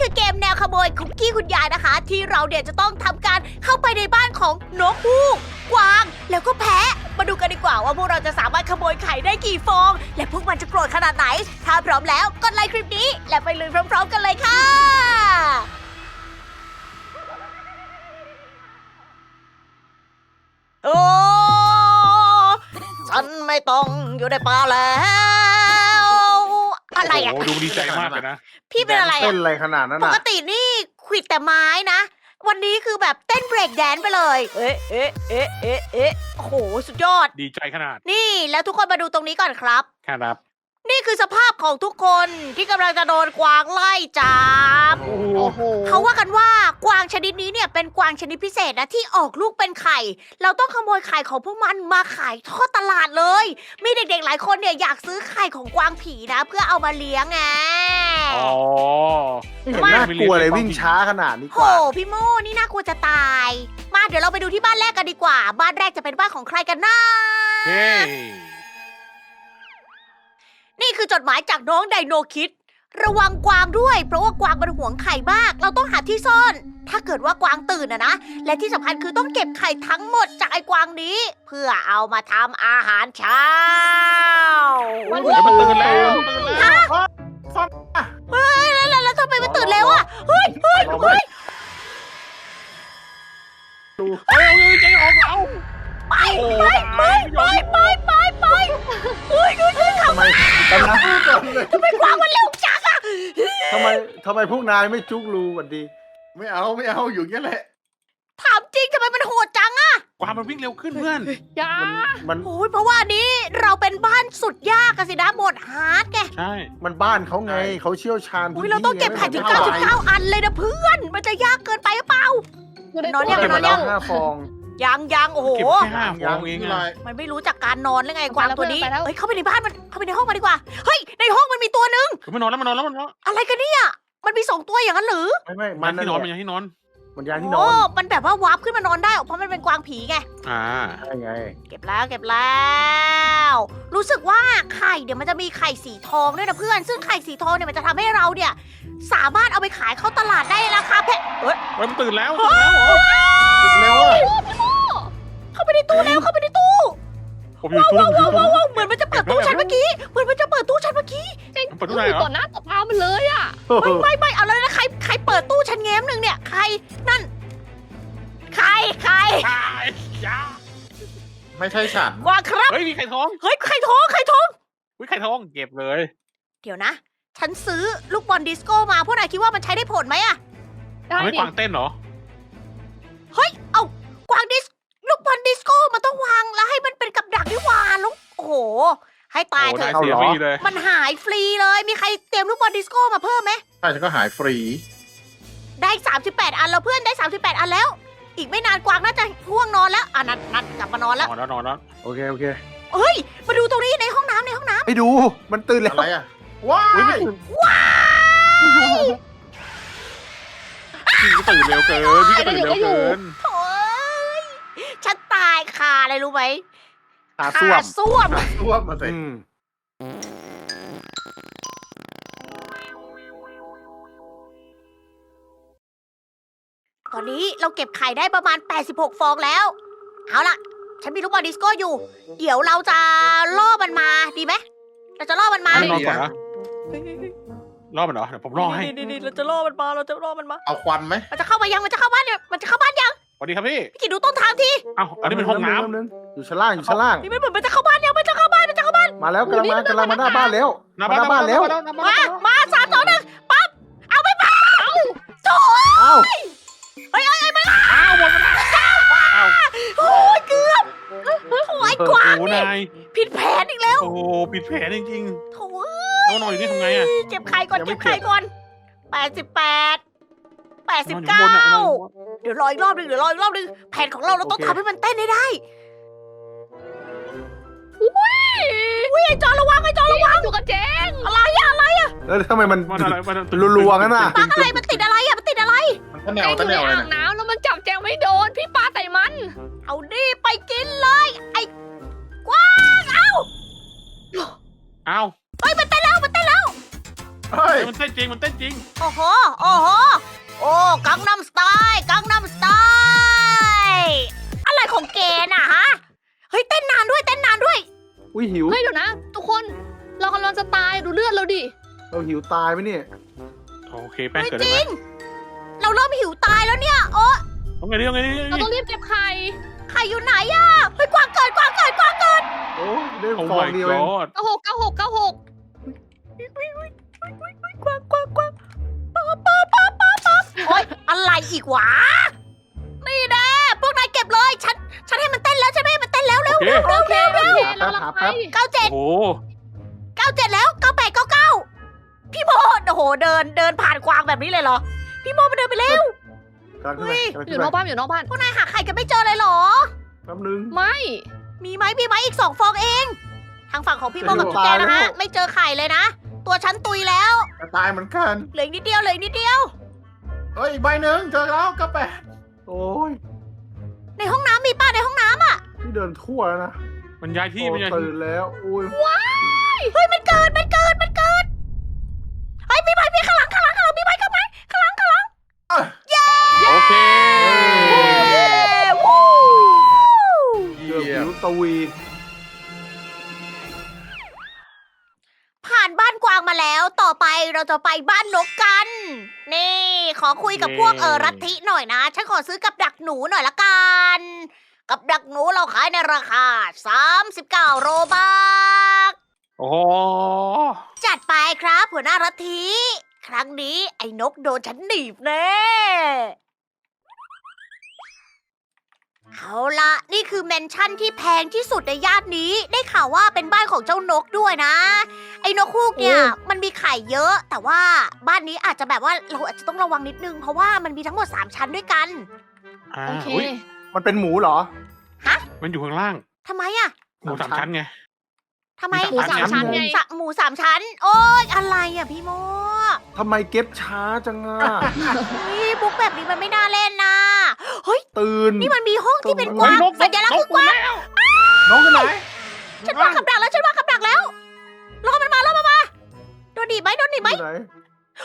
คือเกมแนวขโมยคุกกี้คุณยายนะคะ ที่เราเนี่ยจะต้องทำการเข้าไปในบ้านของนกฮูกกวาง แล้วก็แพะมาดูกันดีกว่าว่าพวกเราจะสามารถขโมยไข่ได้กี่ฟอง และพวกมันจะโกรธขนาดไหน ถ้าพร้อมแล้วกดไลค์คลิปนี้ และไปลุยพร้อม ๆ กันเลยค่ะโอ้ฉันไม่ต้องอยู่ในป่าแล้ว อะไรอะโอ้โหดูดีใจมากเลยนะ พี่เป็นอะไรเต้อะ นอะไรขนาดนั้นปน่ะ กตินี่ขวิดแต่ไม้นะ วันนี้คือแบบเต้นเบรกแดนซ์ไปเลย เอ๊ะเอ๊ะเอ๊ะเอ๊ะเอ๊ะโอ้โห สุดยอด ดีใจขนาดนี่แล้วทุกคนมาดูตรงนี้ก่อนครับ ครับ นี่คือสภาพของทุกคนที่กำลังจะโดนกวางไล่จับโอ้โหโอ้โหเขาว่ากันว่ากวางชนิดนี้เนี่ยเป็นกวางชนิดพิเศษนะที่ออกลูกเป็นไข่ เราต้องขโมยไข่ของพวกมันมาขายทอดตลาดเลย มีเด็กๆหลายคนเนี่ยอยากซื้อไข่ของกวางผีนะ เพื่อเอามาเลี้ยงไงอ๋อเห็นน่ากลัวเลยวิ่งช้าขนาดนี้โหกว่าพี่โมนี่น่ากลัวจะตาย มาเดี๋ยวเราไปดูที่บ้านแรกกันดีกว่า บ้านแรกจะเป็นบ้านของใครกันนะเฮ้ นี่คือจดหมายจากน้องไดโนคิด ระวังกวางด้วย เพราะว่ากวางมันหวงไข่มาก เราต้องหาที่ซ่อน ถ้าเกิดว่ากวางตื่นนะนะ และที่สำคัญคือต้องเก็บไข่ทั้งหมดจากไอ้กวางนี้ เพื่อเอามาทำอาหารเช้ามันตื่นแล้วตื่นแล้วเฮ้ยแล้วแล้วแล้วทำไมมันตื่นเร็วอะเฮ้ยเฮ้ยเฮ้ยเฮ้ยเฮ้ยใจออกเอาไปไปไปไปไปไป ไปเฮ้ยดูดิทำไมทำไมทำไมกวางมันเร็วจังอะทำไมทำไมพวกนายไม่จุกรูหวันดี ไม่เอาไม่เอาอยู่อย่างนี้แหละ ถามจริงทำไมมันโหดจังอะความมันวิ่งเร็วขึ้นเพื่อน อยามันโอ้ยเพราะว่าอันนี้เราเป็นบ้านสุดยากอะสินะโหมดฮาร์ดไงใช่ มันบ้านเขาไงเขาเชี่ยวชาญอุ้พื้ยนเราที่ต้องเก็บไข่ถึง99 อันเลยนะเพื่อน มันจะยากเกินไปหรือเปล่า นอนเก็ยับงมาแล้วห้าฟอง ยังยังโอ้โห เก็บแค่ห้าฟองเองอะไรอะ มันไม่รู้จักการนอนหรือไงกวางตัวนี้เฮ้ยเข้าไปในบ้านมันเข้าไปในห้องมาดีกว่า เฮ้ยในห้องมันมีตัวหนึงมันนอนแล้วมันนอนแล้วมันนอนอะไรกันเนี่ย มันมีสองตัวอย่างนั้นหรือไม่ไม่มัมันนที่นอนมันยังที่นอน มันยานที่นอโอ้นมันแบบว่าวาร์ปขึ้นมานอนได้เพราะมันเป็นกวางผีไง อ่า ใช่ไง เก็บแล้วเก็บแล้ว รู้สึกว่าไข่เดี๋ยวมันจะมีไข่สีทองด้วยนะเพื่อน ซึ่งไข่สีทองเนี่ยมันจะทำให้เราเนี่ยสามารถเอาไปขายเข้าตลาดได้ราคาแพงเอ้ยเฮ้ยมันตื่นแล้วตื่นแล้วเหรอเร็วอะเข้าไป ในตู้แล้วเข้าไปในตู้ผมอยู่ตู้ผมอยู่ตู้ว้าวเหมือนมันจะเปิดตู้ฉันเมื่อกี้เหมือนมันจะเปิดตู้ฉันเมื่อกี้มันเปิดอตู้ไหนเหรยู่ต่ออหน้าต่อตามันเลยอะไม่ไม่ไม่เอาแล้วนะใครใครเปิดตู้ฉันแง้มหนึ่งเนี่ยใครนั่น ใครใครตายยาไม่ใช่ฉัน ว่าครับ เฮ้ยมีไข่ทองเฮ้ยใครท้องใครท้องวิไข่ทองเก็บเลยเดี๋ยวนะ ฉันซื้อลูกบอลดิสโก้มาพวกนายคิดว่ามันใช้ได้ผลไหมอะได้ทำให้ดิ กวางเต้นเหรอเฮ้ยเอากวางดิส ลูกบอลดิสโก้มันต้องวางแล้วให้มันเป็นกับดักที่วางแล้วโอ้โห ให้ตายโอ้เถได้อะเสียฟรีเลย มันหายฟรีเลย มีใครเตรียมลูกบอลดิสโก้มาเพิ่มไหม ใช่ฉันก็หายฟรี ได้ 38 อันแล้วเพื่อนได้ 38 อันแล้ว อีกไม่นานกวางน่าจะพ่วงนอนแล้วอะนัดนัดกลับมานอนแล้วนอนแล้วนอนแล้วโอเค โอเค เฮ้ย มาดูตรงนี้ในห้องน้ำในห้องน้ไปดู มันตื่นแล้ว อะไรอะ ว้าอุ้ยไม่ยตื่นพี่ก็ตื่นเร็วเกินพี่ก็ตื่นเร็วเกินำโอ้ย ฉันตายคาอะไรรู้ไหมตาส้วมส้วมท่วมมาสิอืมตอนนี้เราเก็บไข่ได้ประมาณ 86 ฟองแล้ว เอาล่ะ ฉันมีลูกบอลดิสโก้อยู่ เดี๋ยวเราจะล่อมันมาดีไหมเราจะล่อมันมาให้นอนก่อนนะรอบมันเหรอเดี๋ยวผมรอให้ นี่ๆๆเราจะล่อมันมา เราจะล่อมันมา เอาควันไหมมันจะเข้ามายัง มันจะเข้าบ้านเนี่ย มันจะเข้าบ้านยัง สวัสดีครับพี่พี่กิดดูต้นทางทีเอ้าอันนี้เป็นห้องน้ำอยู่ชั้นล่างอยู่ชั้นล่าง นี่มันเหมือนมันจะเข้าบ้านยังมันจะเข้าบ้านมันจะเข้าบ้าน มาแล้วกำลังมากำลังมาหน้าบ้านแล้วำหน้ามาหน้าบ้านแล้วหน้ามาบ้านมาสามสองหนึ่งปั๊บเอาไปปั๊บเอาโถ่เอ้าเฮ้ยเฮ้ยเฮ้ยมันอ้าวหมดเวลาอ้าวโอ้ยเกือบโถ่ไอ้กวางโอ้นี่นายผิดแผนอีกแล้วโอ้ปิดแผลจริงโถ่ๆแล้วนอนอยู่นี่ทำไงอะเก็บไข่ก่อนยังไม่เก็บไข่ก่อนแปดสิบแปด แปดสิบนอนอยู่เก้าข้างบนอะนอนเดี๋ยวรออีกรอบหนึงเดี๋ยวรออีกรอบหนึงแผนของเราเราต้องทำให้มันเต้นให้ได้อุ้ยไอ้จอระวังไอ้จอระวังอยู่กับเจงอะไรอะอะไรอะแล้วทำไมมันมันอะไรมันรัวๆงั้นน่ะ ปักอะไรมันติดอะไรอะมันติดอะไร มันตะแนเจวงอตะยู่แนในวอะไรอ่างนะน้ำแล้วมันจับแจงไม่โดน พี่ปาใส่มัน เอาดิไปกินเลย ไอ้กวางเอ้าอ้าวเฮ้ยมันเต้นแล้วมันเต้นแล้วเฮ้ยเฮ้ย มันเต้นจริงมันเต้นจริงโอ้โหโอ้โห โอ้กังนัมสไตล์กังนัมสไตล์อะไรของแกน่ะฮะ เฮ้ยเต้นนานด้วยเต้นนานด้วย อุ้ยหิว เฮ้ยเดี๋ยวนะ ทุกคนเรากำลังจะตายดูเลือดเราดิเราหิวตายไหมเนี่ย โอเคแป้งเฮ้ยเกิดจได้ริไหมงเราเริ่มหิวตายแล้วเนี่ยโอ้เอาไงดีเอาไงดีเราต้องรีบเก็บไข่ใครอยู่ไหนอะเฮ้ยกวางเกิดกวางเกิดกวางเกิดโอ้ได้โอ้ ฟอง my เดียวเอง god เก้าหกเก้าหกเก้าหกกวางกวางกวาง โอ๊ยอะไรอีกวะ นี่แน่พวกนายเก็บเลย ฉัน ฉันให้มันเต้นแล้ว ฉันไม่ให้มันเต้นแล้วเร็วโอเค เร็วโอเคเร็วโอเร็วเคเรากำลังไปเก้าเจ็ดโอ้โหเก้าเจ็ดแล้วเก้าแปดเก้าเก้าพี่โมโอ้โห เดิน เดินผ่านกวางแบบนี้เลยเหรอ พี่โมมาเดินไปเร็ว กำลังขึ้นไปกำลังอขึ้ยู่นนอกไปบ้านอยู่นอกบ้าน พวกนายหาไข่กันไม่เจอเลยเหรอ แป๊บนึง ไม่มีไหมมีไหมอีกสองฟองเอง ทางฝั่งของพี่โมกับเจอจุ๊กแกนะตายแล้ฮะวไม่เจอไข่เลยนะ ตัวฉันตุยแล้ว จะตายเหมือนกัน เหลืออีกนิดเดียว เหลืออีกนิดเดียว เฮ้ยอีกใบหนึ่งเจอแล้วก็แปดโอ้ยในห้องน้ำมีป้าในห้องน้ำอะนี่เดินทั่วแล้วนะมันย้ายที่โอ้มันย้ายที่ตื่นแล้วอุ้ยเฮ้ยมันเกิดมันเกิดมันเกิดเฮ้ยมีไหมมีข้างหลังข้างหลังข้างหลังมีไหมข้างหลังข้างหลังข้างหลังเอ้ยโอเคเย้วู้เกือบหิวตะวีผ่านบ้านกวางมาแล้ว ต่อไปเราจะไปบ้านนกกัน นี่ ขอคุยกับพวกเออรัทธิหน่อยนะ ฉันขอซื้อกับดักหนูหน่อยละกัน กับดักหนูเราขายในราคา 39 โรบาทโอ้โหจัดไปครับหัวหน้ารัทธิครั้งนี้ไอ้นกโดนฉันหนีบแน่ เอาละนี่คือแมนชั่นที่แพงที่สุดในย่านนี้ ได้ข่าวว่าเป็นบ้านของเจ้านกด้วยนะ ไอ้นกฮูกเนี่ย มันมีไข่เยอะ แต่ว่าบ้านนี้อาจจะแบบว่าเราอาจจะต้องระวังนิดนึง เพราะว่ามันมีทั้งหมด 3 ชั้นด้วยกัน อ่าโอเค อุ๊ยมันเป็นหมูเหรอ มันอยู่ข้างล่างทำไมอะหมูสามชั้นไง ทำไมหมูสามชั้นหไงสะหมูสามชั้น โอ๊ยอะไรอะพี่โมทำไมเก็บช้าจังอะเฮ้ยบุ๊กแบบนี้มันไม่น่าเล่นนะเฮ้ยตื่นนี่มันมีห้องที่เป็นกเฮ้วายงนกสัญลักษณ์คือกวางน้องกันไหนฉันวางกับดักแล้วฉันวางกับดักแล้วรอมันมาแล้วมามาโดนดีบไหมโดนดีบไหมอยู่ไหน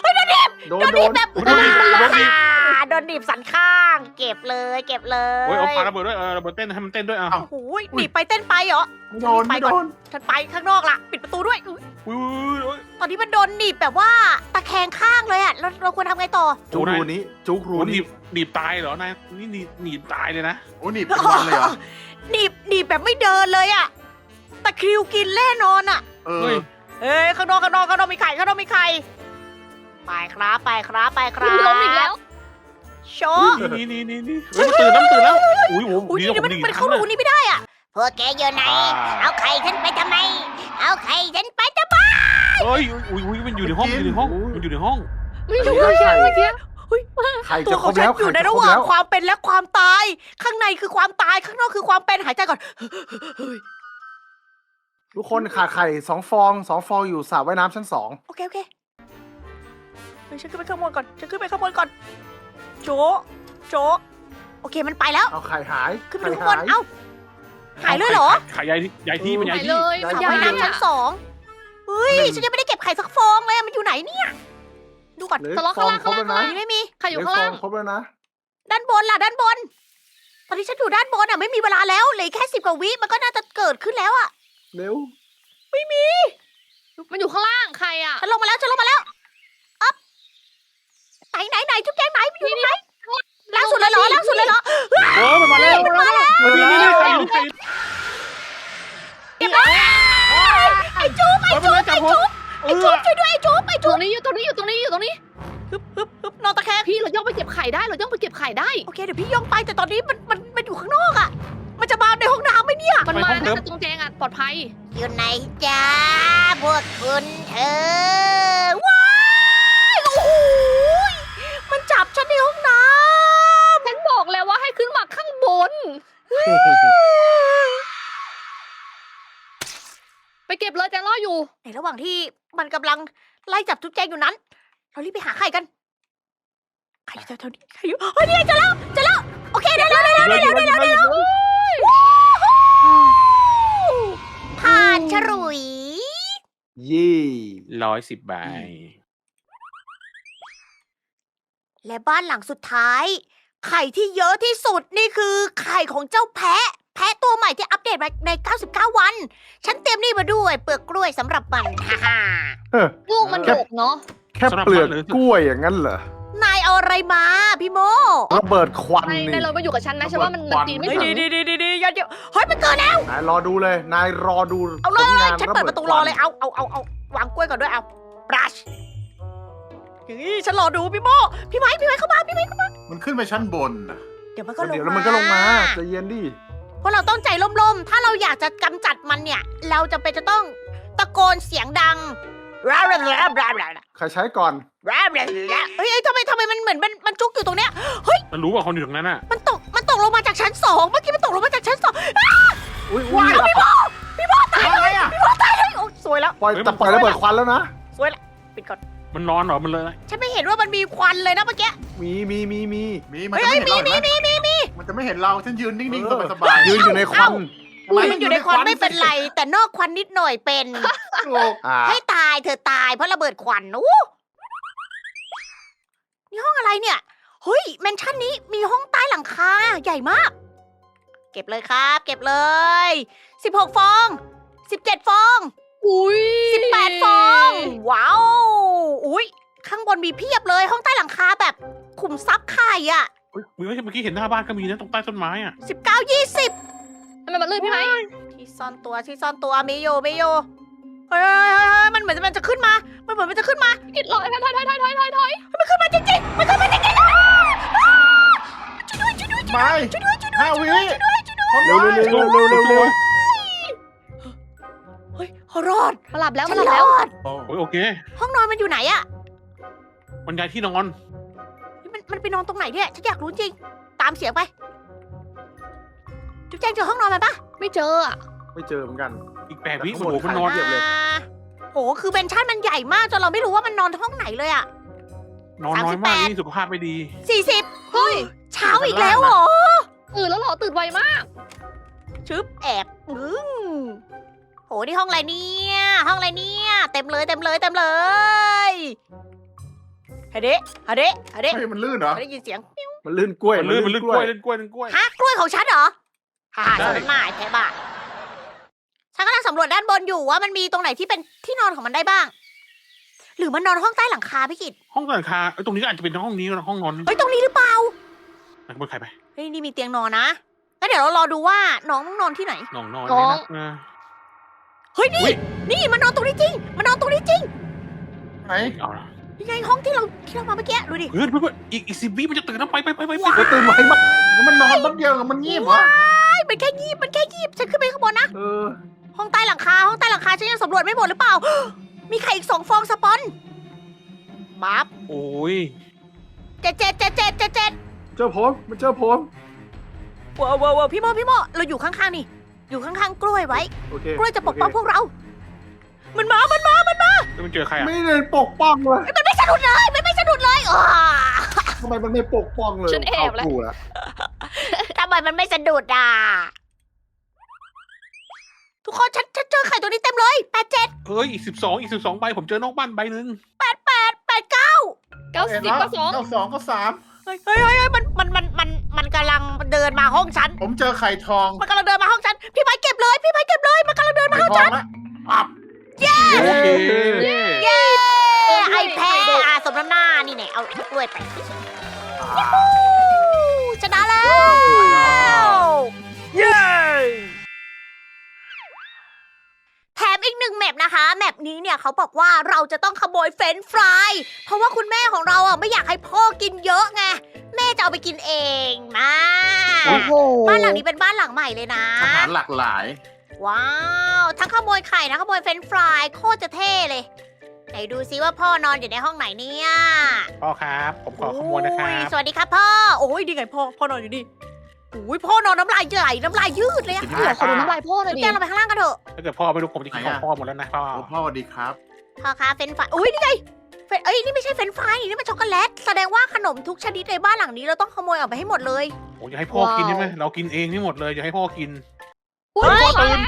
เฮ้ยโดนดีบโดนโดนโดดีบนแบบโดนดีบโดนดีบอ่าโดนดีบสันข้าง เก็บเลยเก็บเลยโอ้ยเอาปลาระเบิดด้วยเออระเบิดเต้นให้มันเต้นด้วยอะโอ้โหหนีบไปเต้นไปเหรอไม่โดนไม่โดนฉันไปข้างนอกละปิดประตูด้วยอุ๊ยอุ้ยอุ้ยตอนนี้มันโดนหนีบแบบว่าตะแคงข้างเลยอะเราเราควรทำไงต่อ จุกรูนี้จุกรูโอ้หนีนี้บหนีบตายเหรอนายนี่หนีบหนีบตายเลยนะโอ้หนีบเป็นวันเลยเหรอหนีบหนีบแบบไม่เดินเลยอะตะคริวกินแน่นอนอะเอเฮ้อยเอ้ยข้างนอกข้างนอกข้างนอกมีไข่ข้างนอกมีไข่ ไปครับไปครับไปคมัรันบล้มอีกแล้วโชอุ๊ยว์นี่นี่นี่นี่เฮ้ยมันตื่นแล้วมันตื่นแล้วอุ้ยโอ้โหอุ้ยดีเดี๋แล้วยวผมันมดีมันเข้ารูนี้ไม่ได้อะพวกแกอยู่ไหน เอาไข่ฉันไปทำไม เอาไข่ฉันไปทำไมเฮ้ยอุ้ยอุ้ยมันอยู่ในห้องมันอยู่ในห้องมันอยู่ในห้อง ไม่รู้เมื่อกี้เมื่อกี้ไข่ตัจะวคขรอบงฉัแล้นวอยู่ในไข่จะระคหรบว่างแล้วความเป็นและความตาย ข้างในคือความตายข้างนอกคือความเป็นหายใจก่อนทุกคนขาดไข่สองฟองสองฟองอยู่สระว่ายน้ำชั้นสองโอเคโอเคเฮ้ยฉันขึ้นไปข้างบนก่อนฉันขึ้นไปข้างบนก่อน โจโจโอเคมันไปแล้ว เอาไข่หายขึ้นไปไข่ดูข้างบหานยเอ้าหายเลยเหรอขายยายที่ยายที่มันไปยายที่เลยย้ายสระที่ว่ายน้ำชั้นสองเฮ้ยฉันยังไม่ได้เก็บไข่สักฟองเลยอะมันอยู่ไหนเนี่ย ดูก่อนเหลือทะเลาะฟองข้างล่างครบแล้วนะไม่มีไม่มีใครอยู่เหลืข้างฟล่างครบแล้วนะ ด้านบนล่ะด้านบน ตอนนี้ฉันอยู่ด้านบนอะไม่มีเวลาแล้วเหลืออกแค่สิบกว่าวิมันก็น่าจะเกิดขึ้นแล้วอะเร็วมันอยู่ข้างล่างใครอะฉันลงมาแล้วฉันลงมาแล้วอ๊อบ ไหนไหนไหนจุ๊บแจงไหนมันอยู่ตรงไหนล่างสุดเลยเหรอล่างสุดเลยเหรอโอ้มันมาแล้วมันมาแล้วนี่นี่นี่ใครอยู่ใครเก็บแล้วไอ้จุ๊บไอ้มันจุ๊มาบจับไอ้ผมจุ๊บไอ้จุ๊บช่วยด้วยไอ้จุ๊บไอ้ตรจุ๊บงนี้อยู่ตรงนี้อยู่ตรงนี้อยู่ตรงนี้ ฮึบฮึบฮึบนอนตะแคงพี่เราย่องไปเก็บไข่ได้เราย่องไปเก็บไข่ได้ โอเคเดี๋ยวพี่ย่องไปแต่ตอนนี้มันมันมันอยู่ข้างนอกอะ มันจะมาในห้องน้ำไหมเนี่ยมันมานะแต่ตรงแจงอะปลอดภัย อยู่ไหนจ้าพวกคุณเธอว้ายโอ้โห มันจับฉันในห้องน้ำฉันบอกแล้วว่าให้ขึ้นมาข้างบน ไปเก็บเลยแจงรออยู่ในระหว่างที่มันกำลังไล่จับทุกแจงอยู่นั้น เรารีบไปหาไข่กันไข่อยู่แถวๆนี้ไข่อยู่เฮ้ยนี่ไงเจอแล้วเจอแล้วโอเคได้แล้วได้แล้วเร็วเร็วเร็วเร็วผ่านฉรุย ยี่ร้อยสิบใบ และบ้านหลังสุดท้าย ไข่ที่เยอะที่สุดนี่คือไข่ของเจ้าแพะ แพะตัวใหม่ที่อัปเดตมาใน 99 วัน ฉันเตรียมนี่มาด้วยเปลือกกล้วยสำหรับมันฮ่าฮ่าเออ ลูกมันดกเนาะ แค่เปลือกกล้วยอย่างนั้นเหรอนายเอาอะไรมาพี่โมระเบิดควันในนี่ในเรามาอยู่กับฉันนะฉันว่ามันมันตีไม่เฮ้ยถึดีงดีดีดีดีอย่าเดี๋ยวเฮ้ยมันเกินแล้ว นายรอดูเลย นายรอดูเอาเลผยงานฉันเปิดประตูรอเลย เอาเอาเอาเอาวางกล้วยก่อนด้วย เอาบรัช เฮ้ยฉันรอดูพี่โมพี่ไม้พี่ไม้เข้ามาพี่ไม้เข้ามามันขึ้นไปชั้นบนน่ะเดี๋ยวมันก็ลงเดี๋ยวมาแล้วมันก็ลงมาใจเย็นดิเพราะเราต้องใจล่มๆ ถ้าเราอยากจะกำจัดมันเนี่ย เราจะเป็นจะต้องตะโกนเสียงดังราบราบราบราบราบใครใช้ก่อนราบราบราบเฮ้ยเฮ้ยทำไมทำไมมันเหมือนมันมันจุกอยู่ตรงเนี้ย มันรู้ว่าคนอยู่ตรงนั้นอะ มันตกมันตกลงมาจากชั้นสองเมื่อกี้มันตกลงมาจากชั้นสองอุ้ยอุ้ยอะไรอะเฮ้ยโอ้สวยแล้ว ปล่อยเฮ้ยแต่ปล่อยระเบิดควันแล้วนะสวยแล้วปิดก่อน มันนอนเหรอ มันเลยฉันไม่เห็นว่ามันมีควันเลยนะเมื่อกี้ มีมีมีมีมีมันจะไม่เห็นเราเห็นไหมมันจะไม่เห็นเรา ฉันยืนนิ่งๆเออสบายๆยืนอยู่ในควันทำไมมันอยู่ในควันไม่เป็นไร แต่นอกควันนิดหน่อยเป็นถูกอ่าให้ตายเธอตายเพราะระเบิดควันอู้นี่ห้องอะไรเนี่ย เฮ้ยแมนชั่นนี้มีห้องใต้หลังคาใหญ่มาก เก็บเลยครับ เก็บเลย 16 ฟอง 17 ฟอง อุ้ย18 ฟอง ว้าว อุ้ยข้างบนมีเพียบเลยห้องใต้หลังคาแบบขุมทรัพย์ไข่อะเฮ้ยเมื่อกี้เห็นหน้าบ้านก็มีนะตรงใต้ต้นไม้อะ19 20ทำไมมันลื่นพี่ไหมที่ซ่อนตัวที่ซ่อนตัวมีอยู่มีอยู่เฮ้ยเฮ้ยเฮ้ยเฮ้ยมันเหมือนมันจะขึ้นมา มันเหมือนมันจะขึ้นมากิดลอยถอยถอยถอยถอยถอยถอยมันขึ้นมาจริงๆมันขึ้นมาจริงๆอ้าวช่วยด้วยช่วยด้วยไม่ช่วยด้วยช่วยด้วยห้าวิช่วยด้วยช่วยด้วย เร็วเร็วเร็วเร็วเร็วเร็วเร็วเฮ้ยเขา รอดมาหลับแล้วฉัมานหลับรแล้วอดโอ้โอ้ยโอเค ห้องนอนมันอยู่ไหนอะมันย้ายที่นอน มันมันไปนอนตรงไหนเนี่ยฉันอยากรู้จริง ตามเสียงไป จุ๊บแจงเจอห้องนอนมันปะไม่เจออะไม่เจอเหมือนกัน อีกแปดวิแต่โอ้ข้างบนโหมันนอนเทียบเลยอ่าโหคือเบนชั่นมันใหญ่มากจนเราไม่รู้ว่ามันนอนห้องไหนเลยอะ นอนน้อยมาก38 นี่สุขภาพไม่ดี สี่สิบเฮ้ยเช้าอีกแล้วเหรอตื่นแล้วเหรอตื่นไวมาก ชึบแอบอืม โหนี่ห้องอะไรเนี่ย ห้องอะไรเนี่ย เต็มเลยเต็มเลยเต็มเลยฮะเดะฮะเดะฮะเดะเฮ้ยมันลื่นเหรอไม่ได้ยินเสียงมันลื่นกล้วยมันลื่นมันลื่นกล้วยลื่นกล้วยลื่นกล้วย ฮะกล้วยของฉันเหรอฮ่าได้สนหมายแท้บ้าฉันกำลังสำรวจด้านบนอยู่ว่ามันมีตรงไหนที่เป็นที่นอนของมันได้บ้าง หรือมันนอนห้องใต้หลังคาพี่กิตห้องหลังคาเอ้ยตรงนี้ก็อาจจะเป็นห้องนี้นะห้องนอนเฮ้ยตรงนี้หรือเปล่าไหนบนใครไปเฮ้ยนี่มีเตียงนอนนะงั้นเดี๋ยวเรารอดูว่าน้องต้องนอนที่ไหนนอนนอนน้องเลยนะ เฮ้ยนี่อุ๊ยนี่มันนอนตรงนี้จริง มันนอนตรงนี้จริง ไหนเอาละนี่ไงห้องที่เราที่เรามาเมื่อกี้ดูดิเพื่อนเพื่อนเพื่อนอีกอีกสิบวิมันจะตื่นแล้วไปไปไปไปไปเฮ้ยตื่นไวมากแล้วมันนอนแป๊บเดียวกับมันงีบเหรอว้ายมันแค่ยีบมันแค่ยีบฉันขึ้นไปข้างบนนะ เออห้องใต้หลังคา ห้องใต้หลังคาฉันยังสำรวจไม่หมดหรือเปล่า มีไข่อีกสองฟองสปอนบับโอ้ยเจ็ดเจ็ดเจ็ดเจ็ดเจ็ดเจ็ดเจอผมมันเจอผมว้าวว้าวว้าวพี่โมพี่โมเราอยู่ข้างๆนี่ อยู่ข้างๆกล้วยไว้ โอเคกล้วยจะปกป้องโพวกเรา มันมา มันมา มันมาแล้วมันเจอใครเคอะไม่ได้ปกป้องเลย มันไม่สะดุดเลย มันไม่สะดุดเลยอ่าทำไมมันไม่ปกป้องเลยฉันแอบแล้ว เากูละทำไมมันไม่สะดุดอะ ทุกคนฉันฉันเจอไข่ตัวนี้เต็มเลยแปดเจ็ดเฮ้ยอีกสิบสองอีกสิบสองใบผมเจอนอกบ้านใบหนึ่งแปดแปดแปดเก้าเก้าเห็สินบแล้วก็สองเก้าสองก็สามเฮ้ยเฮ้ยเฮ้ยมันมันมันมันมันกำลังเดินมาห้องฉัน ผมเจอไข่ทอง มันกำลังเดินมาห้องฉัน พี่ไม้เก็บเลย พี่ไม้เก็บเลยมันกำลังเดินมาไข่ทองละปับโอเคเย้ไอแพ้อาสมน้ำหน้านี่แน่เอากล้วยไปชนะแล้วเย้แถมอีกหนึ่งแมปนะคะ แมปนี้เนี่ยเขาบอกว่าเราจะต้องขโมยเฟรนช์ฟราย เพราะว่าคุณแม่ของเราอะไม่อยากให้พ่อกินเยอะไง แม่จะเอาไปกินเองมาโอ้โหบ้านหลังนี้เป็นบ้านหลังใหม่เลยนะ อาหารหลากหลาย ว้าว ทั้งขโมยไข่นะขโมยเฟรนช์ฟรายโคตรจะเท่เลย ไหนดูซิว่าพ่อนอนอยู่ในห้องไหนเนี่ยพ่อครับ ผมขอขโมยนะครัโอ้บ สวัสดีครับพ่อ โอ้ยดีไงพ่อ พ่อนอนอยู่นี่โอ้ยพ่อนอนน้ำลายไหลน้ำลายยืดเลยอะกินเดี๋ยวขอดูน้ำลายพ่อหน่อยดิ แกเราไปข้างล่างกันเถอะ ถ้าเกิดพ่อไม่รู้ผมจะกินของพ่อหมดแล้วนะพ่อ โอ้พ่อสวัสดีครับ พ่อคะเฟรนช์ฟรายอุ้ยนี่ไง เฟรนเอ้ยนี่ไม่ใช่เฟรนช์ฟรายนี่มันช็อกโกแลตแสดงว่าขนมทุกชนิดในบ้านหลังนี้เราต้องขโมยออกไปให้หมดเลยผมจะให้พ่อกินใช่ไหมเรากินเองนี่หมดเลยจะให้พ่อกินอุ้ยเฮ้ยพ่อตื่น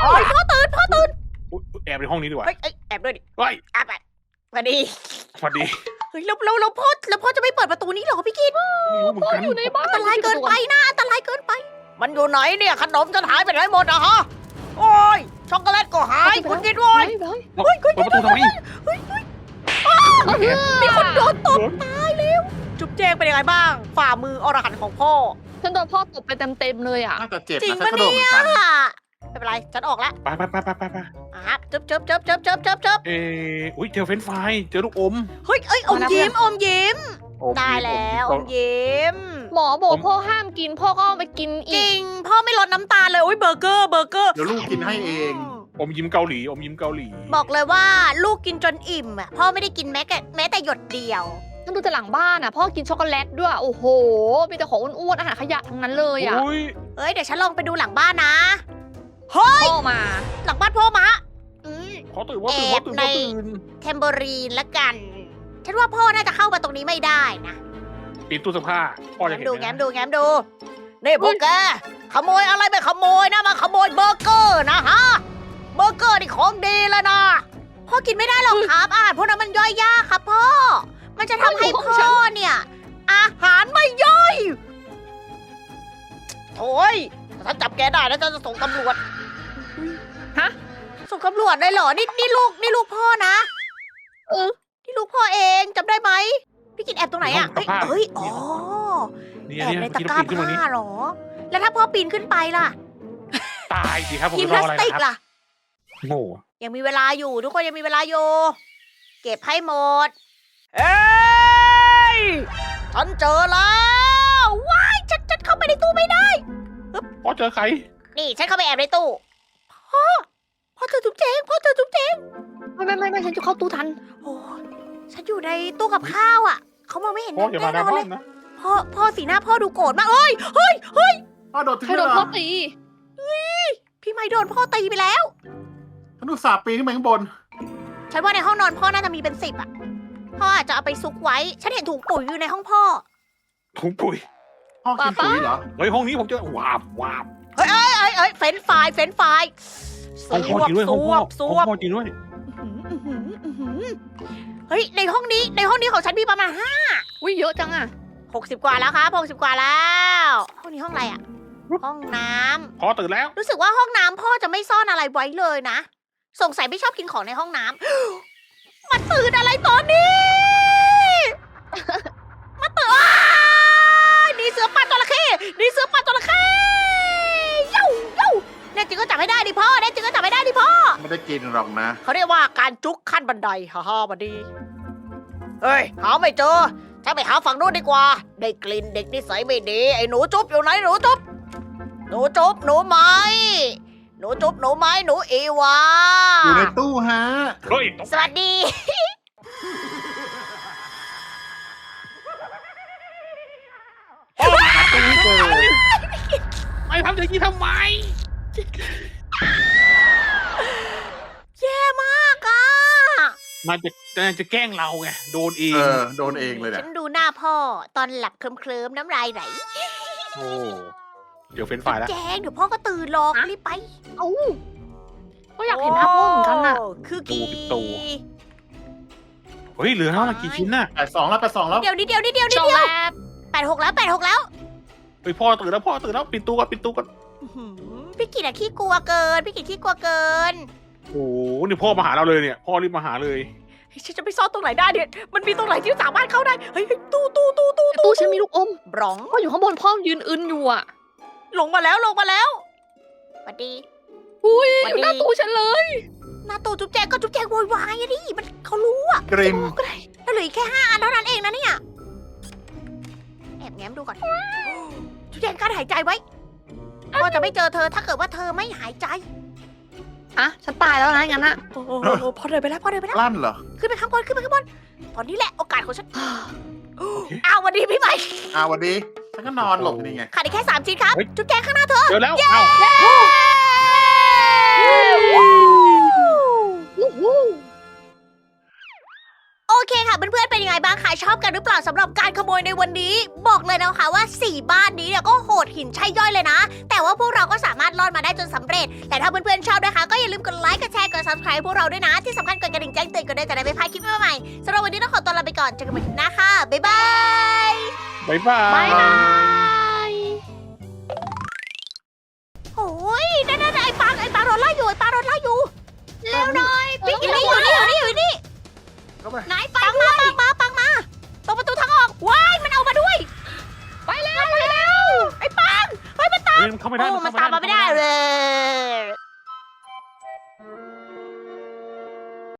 โอ้ยพ่อตื่นพ่อตื่นอุ๊ยแอบในห้องนี้ดีกว่าเฮ้ยเอ้ยแอบด้วยดิเฮ้ยแอบไปสวัสดีสวัสดีเฮ้ยแล้วแล้วแล้วพ่อแล้วพ่อจะไม่เปิดประตูนี้เหรอพี่กินไม่รู้เหมือนพ่อกันอยู่ในบ้านอันตรายเกินไปนะอันตรายเกินไป มันอยู่ไหนเนี่ยขนมจะหายไปไหนหมดอะฮะโอ้ยช็อกโกแลตก็หายคุณกินด้วไปยไปเฮ้ยเปิดประตูทำไม มีคนโดนตบตายแล้ว จุ๊บแจงเป็นยังไงบ้าง ฝ่ามืออรหันต์ของพ่อ ฉันโดนพ่อตบไปเต็มๆเลยอะ น่าจะเจ็บจริงนะฉันปะก็โดนเหมือนกันอะไม่เป็นไร ฉันออกแล้วไปไปไปไปไปไปอะจึ๊บจึ๊บจึ๊บจึ๊บจึ๊บจึ๊บจึ๊บเอออุ้ยเจอเฟรนช์ฟรายเจอลูกอมเฮ้ยเอ้ยอมยิ้มอมยิ้มอมได้แล้วอมยิ้ม หมอบอกพ่อห้ามกินพ่อก็เอาไปกินจอีริก ง พ่อไม่ลดน้ำตาลเลยโอ้ยเบอร์เกอร์ เบอร์เกอร์ เดี๋ยวลูกกินให้เอง อมยิ้มเกาหลี อมยิ้มเกาหลี บอกเลยว่าลูกกินจนอิ่มอะพ่อไม่ได้กินแม้แต่แม้แต่หยดเดียวฉันดูแต่หลังบ้านอะพ่อกินช็อกโกแลตด้วย โอ้โห มีแต่ของอ้วนๆอาหารขยะทั้งนั้นเลยอะอุ้ยเอ้ยเดี๋ยวฉันลองไปดูหลังบ้านนะพ่อมา หลังบ้านพ่อมะอืม ขอตื่นว่าตื่นว่าตื่นว่าตื่นเทมเบอรีนละกัน ฉันว่าพ่อน่าจะเข้ามาตรงนี้ไม่ได้นะปิดตู้เสื้อผ้าพ่อจะแง้มเห็นดูไหมแง้มดูแง้มดู นี่พวกแกขโมยอะไรไปขโมยนะมาขโมยเบอร์เกอร์นะฮะ เบอร์เกอร์นี่ของดีแล้วนะพ่อกินไม่ได้หรอกครับอาหารพวกนั้นมันย่อยยากครับพ่อ มันจะทำให้พ่อเนี่ย อาหารไม่ย่อยโอ้ยถ้าจับแกได้แล้วฉันจะส่งตำรวจฮะ ส่งตำรวจได้เหรอนี่นี่ลูกนี่ลูกพ่อนะเออ นี่ลูกพ่อเองจำได้ไหมพี่กินแอบตรงไหนอะเฮ้ยเฮ้ยอ๋อนี่แออันบนี้ในเมื่อตะกี้กเราร้าปีนขึ้นมานี้ผ้าเหรอ แล้วถ้าพ่อปีนขึ้นไปล่ะตายสิครับผมทีมจะพรลาอสอะไรติกนะครับล่ะ โง่ยังมีเวลาอยู่ทุกคนยังมีเวลาอยู่ เก็บให้หมด เอ้ยฉันเจอแล้วว้ายฉันฉันเข้าไปในตู้ไม่ได้พ่อเจอใคร นี่ฉันเข้าไปแอบในตู้พ่อพ่อเจอจุ๊บเจงพ่อเจอจุ๊บเจงไม่ไม่ไม่ไม่ฉันจะเข้าตู้ทัน โอ้ยฉันอยู่ในตู้กับข้าวอะเขามองไม่เห็นพ่ออย่ามาหแน่น้านอนบ้าเลยนนะพ่อพ่อสีหน้าพ่อดูโกรธมากเอ้ยเฮ้ยเฮ้ยพ่อโดนทิ้งใครเลโดยนเหรพ่ออตีพี่ไม่โดนพ่อตีไปแล้ว ฉันอุตส่าห์ปีนขึ้นไปข้างบน ฉันว่าในห้องนอนพ่อน่าจะมีเป็นสิบอะ พ่ออาจจะเอาไปซุกไว้ ฉันเห็นถุงปุ๋ยอยู่ในห้องพ่อ ถุงปุ๋ยพ่อกินปุ๋ยเหรอ เฮ้ยห้องนี้ผมเจอวาบวาบเอ้ยเอ้ยเอ้ยเฟ้นไฟรายเฟ้นไฟรายสห้องพ่อวบจริงด้วยสห้องวพ่อบสห้องวบพ่อจริงด้วยอื้อหืออื้อหืออื้อหือเฮ้ย ในห้องนี้ในห้องนี้ของฉันมีประมาณห้าอุ้ยเยอะจังอะหกสิบกว่าแล้วครับหกสิบกว่าแล้วห้องนี้ห้องอะไรอะ ห้องน้ำ พ่อตื่นแล้ว รู้สึกว่าห้องน้ำพ่อจะไม่ซ่อนอะไรไว้เลยนะ สงสัยไม่ชอบกินของในห้องน้ำมันตื่นอะไรตอนนี้มาตื่นอ้ายนี่เสือป่าจระเข้นี่เสือป่าจระเข้เย้าเย้าแน่จริงก็จับให้ได้ดิพ่อแน่จริงก็จับให้ได้ดิพ่อ ไม่ได้กินหรอกนะ เขาเรียกว่าการจุกขั้นบันไดฮ่าฮ่าบันดี เฮ้ย หาไม่เจอฉันไปหาฝั่งโน้นดีกว่า ได้กลิ่นเด็กนิสัยไม่ดี ไอ้หนูจุ๊บอยู่ไหนหนูจุ๊บ หนูจุ๊บหนูไม้ หนูจุ๊บหนูไม้หนูอีวาอยู่ในตู้ฮะเฮ้ยตกสวัสดีหาตู้ไม่เจอไม่ทำอย่างนี้ทำไม แย่มากอะ มันจะมันจะแกล้งเราไง โดนเอเองอโดนเองเลยฉัเนี่ยนดูหน้าพ่อตอนหลับเคลิ้มๆน้ำลายไหล โอ้ เดี๋ยวเฟรนช์ฟรายแล้ว แจ้งเดี๋ยวพ่อก็ตื่นหรอกฮะรีบไปเอ้าก็อยากเห็นหน้าพ่อเหมือนกันอะโคือกี่เฮ้ย เหลือเท่าไหร่กี่ชิ้นน่ะแปดสองแล้วแปดสองแล้วเดี๋ยวนิดเดียวนิดเดียวนิดช็อกเดีโกยวแลตแปดหกแล้วแปดหกแล้วเฮ้ยพ่อตื่นแล้วพ่อตื่นแล้วปิดตู้ก่อนปิดตู้ก่อนอื้อหือพี่กิตอะขี้กลัวเกิน พี่กิตขี้กลัวเกิน โอ้โหนี่พ่อมาหาเราเลยเนี่ย พ่อรีบมาหาเลย เฮ้ยฉันจะไปซ่อนตรงไหนได้เนี่ย มันมีตรงไหนที่สามารถเข้าได้ เฮ้ยเฮ้ยตู้ตู้ตู้ตู้ในตู้ฉันมีลูกอมบรอง พ่ออยู่ข้างบนพ่อยืนอึนอยู่อะ ลงมาแล้วลงมาแล้วสวัสดี อุ้ยสวัอสดียู่หน้าตู้ฉันเลย หน้าตู้จุ๊บแจงก็จุ๊บแจงโวยวายอะดิมันเขารู้อะกริมก็ได้แล้วเหลืออีกแค่ห้าอันเท่านั้นเองนะเนี่ย แอบแง้มดูก่อน จุ๊บแจงกั้นหายใจไว้พ่อจะไม่เจอเธอถ้าเกิดว่าเธอไม่หายใจอะฉันตายแล้วนะงั้นอะโอ้โหพ่อเดินไปแล้วพ่อเดินไปแล้วลั่นเหรอ ขึ้นไปข้างบนขึ้นไปข้างบนตอนนี้แหละโอกาสของฉันเค อ้าววันดีพี่ใหม่อ่าวันดีฉันก็นอนหลบอยู่นี่ไง ขาดอีกแค่สามชิ้นครับจุ๊บแจงข้างหน้าเธอเจอแล้วเอ้าวู้ฮู้ โอเคค่ะเพื่อนๆเป็นยังไงบ้างคะชอบกันหรือเปล่าสำหรับการขโมยในวันนี้ บอกเลยนะคะว่า 4 บ้านนี้เนี่ยก็โหดหินใช่ย่อยเลยนะ แต่ว่าพวกเราก็สามารถรอดมาได้จนสำเร็จ แต่ถ้าเพื่อนๆชอบนะคะ ก็อย่าลืมกดไลค์กดแชร์กด subscribe พวกเราด้วยนะ ที่สำคัญกดกระดิ่งแจ้งเตือนกันด้วยจะได้ไม่พลาดคลิปใหม่ๆสำหรับวันนี้ต้องขอตัวลาไปก่อนเจอกันใหม่คลิปหน้าค่ะบ๊ายบายบ๊ายบายบายบายโอ้ยนั่นนั่นไอ้ปางไอ้ปางโดนไล่อยู่ไอ้ปางโดนไล่อยู่เร็วหน่อยนี่อยู่นี่อยู่นี่อยู่นี่อยู่นี่ เข้าไปไหนปังมาปังมาปังมาตรงประตูทางออกว้ายมันเอามาด้วย ไปแล้วไปแล้วไอ้ปังเฮ้ยมันตามเฮ้ยมันเข้าไม่ได้โอ้มันตามมาไม่ได้เลย